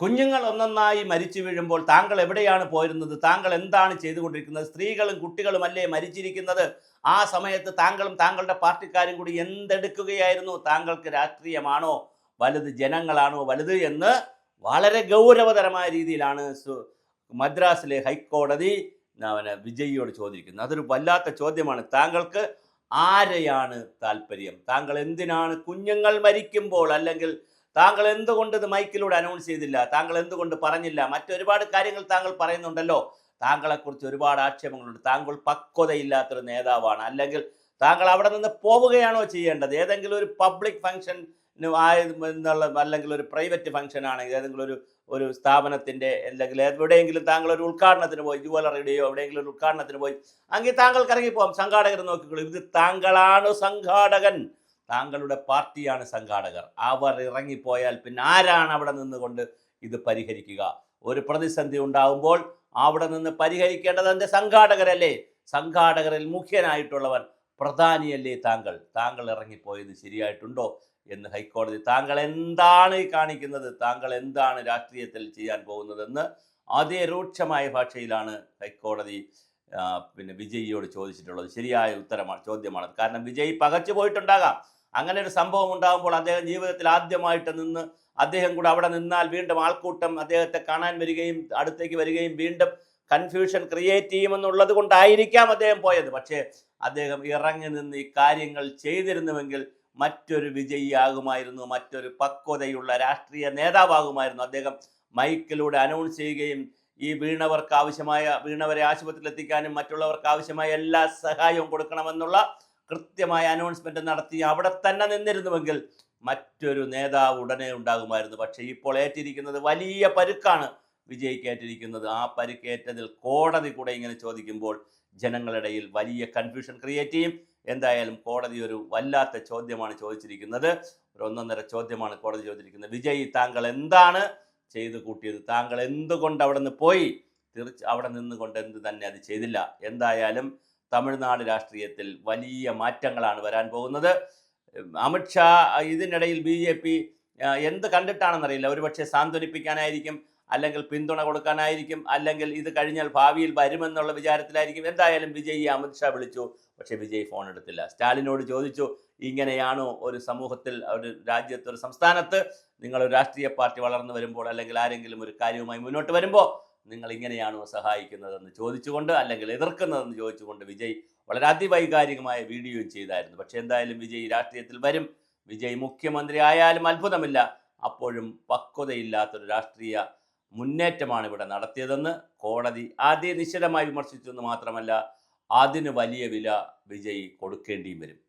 കുഞ്ഞുങ്ങൾ ഒന്നൊന്നായി മരിച്ചു വീഴുമ്പോൾ താങ്കൾ എവിടെയാണ് പോയിരുന്നത്? താങ്കൾ എന്താണ് ചെയ്തുകൊണ്ടിരിക്കുന്നത്? സ്ത്രീകളും കുട്ടികളും അല്ലേ മരിച്ചിരിക്കുന്നത്? ആ സമയത്ത് താങ്കളും താങ്കളുടെ പാർട്ടിക്കാരും കൂടി എന്തെടുക്കുകയായിരുന്നു? താങ്കൾക്ക് രാഷ്ട്രീയമാണോ? വലുത് ജനങ്ങളാണോ? വലുത് എന്ന് വളരെ ഗൗരവതരമായ രീതിയിലാണ് മദ്രാസിലെ ഹൈക്കോടതി അവനെ വിജയിയോട് ചോദിക്കുന്നത്. അതൊരു വല്ലാത്ത ചോദ്യമാണ്. താങ്കൾക്ക് ആരെയാണ് താല്പര്യം താങ്കൾ എന്തിനാണ് കുഞ്ഞുങ്ങൾ മരിക്കുമ്പോൾ അല്ലെങ്കിൽ താങ്കൾ എന്തുകൊണ്ട് ഇത് മൈക്കിലൂടെ അനൗൺസ് ചെയ്തില്ല? താങ്കൾ എന്തുകൊണ്ട് പറഞ്ഞില്ല? മറ്റൊരുപാട് കാര്യങ്ങൾ താങ്കൾ പറയുന്നുണ്ടല്ലോ. താങ്കളെക്കുറിച്ച് ഒരുപാട് ആക്ഷേപങ്ങളുണ്ട്. താങ്കൾ പക്വതയില്ലാത്തൊരു നേതാവാണ്. അല്ലെങ്കിൽ താങ്കൾ അവിടെ നിന്ന് പോവുകയാണോ ചെയ്യേണ്ടത്? ഏതെങ്കിലും ഒരു പബ്ലിക് ഫംഗ്ഷൻ എന്നുള്ള അല്ലെങ്കിൽ ഒരു പ്രൈവറ്റ് ഫംഗ്ഷൻ ആണെങ്കിൽ ഏതെങ്കിലും ഒരു ഒരു സ്ഥാപനത്തിന്റെ അല്ലെങ്കിൽ എവിടെയെങ്കിലും താങ്കൾ ഒരു ഉദ്ഘാടനത്തിന് പോയി ജുവലറിയുടെയോ എവിടെയെങ്കിലും ഒരു ഉദ്ഘാടനത്തിന് പോയി അങ്ങനെ താങ്കൾക്ക് ഇറങ്ങിപ്പോകാം സംഘാടകർ നോക്കിക്കോളൂ. ഇത് താങ്കളാണ് സംഘാടകൻ. താങ്കളുടെ പാർട്ടിയാണ് സംഘാടകർ. അവർ ഇറങ്ങിപ്പോയാൽ പിന്നെ ആരാണ് അവിടെ നിന്നുകൊണ്ട് ഇത് പരിഹരിക്കുക? ഒരു പ്രതിസന്ധി ഉണ്ടാകുമ്പോൾ അവിടെ നിന്ന് പരിഹരിക്കേണ്ടത് എന്റെ സംഘാടകരല്ലേ? സംഘാടകരിൽ മുഖ്യനായിട്ടുള്ളവൻ പ്രധാനിയല്ലേ താങ്കൾ? താങ്കൾ ഇറങ്ങിപ്പോയത് ശരിയായിട്ടുണ്ടോ എന്ന് ഹൈക്കോടതി താങ്കൾ എന്താണ് കാണിക്കുന്നത്? താങ്കൾ എന്താണ് രാഷ്ട്രീയത്തിൽ ചെയ്യാൻ പോകുന്നതെന്ന് അതേ രൂക്ഷമായ ഭാഷയിലാണ് ഹൈക്കോടതി പിന്നെ വിജയിയോട് ചോദിച്ചിട്ടുള്ളത്. ശരിയായ ഉത്തരമാണ് ചോദ്യമാണ്. കാരണം വിജയ് പകച്ചു പോയിട്ടുണ്ടാകാം. അങ്ങനെ ഒരു സംഭവം ഉണ്ടാകുമ്പോൾ അദ്ദേഹം ജീവിതത്തിൽ ആദ്യമായിട്ട് നിന്ന് അദ്ദേഹം കൂടെ അവിടെ നിന്നാൽ വീണ്ടും ആൾക്കൂട്ടം അദ്ദേഹത്തെ കാണാൻ വരികയും അടുത്തേക്ക് വരികയും വീണ്ടും കൺഫ്യൂഷൻ ക്രിയേറ്റ് ചെയ്യുമെന്നുള്ളത് കൊണ്ടായിരിക്കാം അദ്ദേഹം പോയത്. പക്ഷേ അദ്ദേഹം ഇറങ്ങി നിന്ന് ഈ കാര്യങ്ങൾ ചെയ്തിരുന്നുവെങ്കിൽ മറ്റൊരു വിജയിയാകുമായിരുന്നു മറ്റൊരു പക്വതയുള്ള രാഷ്ട്രീയ നേതാവാകുമായിരുന്നു. അദ്ദേഹം മൈക്കിലൂടെ അനൗൺസ് ചെയ്യുകയും ഈ വീണവർക്ക് ആവശ്യമായ വീണവരെ ആശുപത്രിയിൽ എത്തിക്കാനും മറ്റുള്ളവർക്ക് ആവശ്യമായ എല്ലാ സഹായവും കൊടുക്കണമെന്നുള്ള കൃത്യമായ അനൗൺസ്മെന്റ് നടത്തി അവിടെ തന്നെ നിന്നിരുന്നുവെങ്കിൽ മറ്റൊരു നേതാവ് ഉടനെ ഉണ്ടാകുമായിരുന്നു. പക്ഷേ ഇപ്പോൾ ഏറ്റിരിക്കുന്നത് വലിയ പരുക്കാണ് വിജയിക്കേറ്റിരിക്കുന്നത് ആ പരുക്കേറ്റതിൽ കോടതി കൂടെ ഇങ്ങനെ ചോദിക്കുമ്പോൾ ജനങ്ങളിടയിൽ വലിയ കൺഫ്യൂഷൻ ക്രിയേറ്റ് ചെയ്യും. എന്തായാലും കോടതി ഒരു വല്ലാത്ത ചോദ്യമാണ് ചോദിച്ചിരിക്കുന്നത്. ഒരു ഒന്നൊന്നര ചോദ്യമാണ് കോടതി ചോദിച്ചിരിക്കുന്നത്. വിജയ് താങ്കൾ എന്താണ് ചെയ്തു കൂട്ടിയത്? താങ്കൾ എന്തുകൊണ്ട് അവിടെ നിന്ന് പോയി? തീർച്ച അവിടെ നിന്നുകൊണ്ട് എന്ത് തന്നെ അത് ചെയ്തില്ല. എന്തായാലും തമിഴ്നാട് രാഷ്ട്രീയത്തിൽ വലിയ മാറ്റങ്ങളാണ് വരാൻ പോകുന്നത്. അമിത്ഷാ ഇതിനിടയിൽ ബി ജെ പി എന്ത് കണ്ടിട്ടാണെന്നറിയില്ല. ഒരുപക്ഷെ സാന്ത്വനിപ്പിക്കാനായിരിക്കും അല്ലെങ്കിൽ പിന്തുണ കൊടുക്കാനായിരിക്കും അല്ലെങ്കിൽ ഇത് കഴിഞ്ഞാൽ ഭാവിയിൽ വരുമെന്നുള്ള വിചാരത്തിലായിരിക്കും. എന്തായാലും വിജയ് അമിത്ഷാ വിളിച്ചു. പക്ഷേ വിജയ് ഫോൺ എടുത്തില്ല. സ്റ്റാലിനോട് ചോദിച്ചു ഇങ്ങനെയാണോ ഒരു സമൂഹത്തിൽ ഒരു രാജ്യത്ത് ഒരു സംസ്ഥാനത്ത് നിങ്ങൾ രാഷ്ട്രീയ പാർട്ടി വളർന്നു വരുമ്പോൾ അല്ലെങ്കിൽ ആരെങ്കിലും ഒരു കാര്യവുമായി മുന്നോട്ട് വരുമ്പോൾ നിങ്ങൾ ഇങ്ങനെയാണോ സഹായിക്കുന്നതെന്ന് ചോദിച്ചുകൊണ്ട് അല്ലെങ്കിൽ എതിർക്കുന്നതെന്ന് ചോദിച്ചുകൊണ്ട് വിജയ് വളരെ അതിവൈകാരികമായ വീഡിയോ ചെയ്തായിരുന്നു. പക്ഷേ എന്തായാലും വിജയ് രാഷ്ട്രീയത്തിൽ വരും. വിജയ് മുഖ്യമന്ത്രി ആയാലും അത്ഭുതമില്ല. അപ്പോഴും പക്വതയില്ലാത്തൊരു രാഷ്ട്രീയ മുന്നേറ്റമാണ് ഇവിടെ നടത്തിയതെന്ന് കോടതി ആദ്യം നിശ്ചിതമായി വിമർശിച്ചു എന്ന് മാത്രമല്ല അതിന് വലിയ വില വിജയ് കൊടുക്കേണ്ടിയും വരും.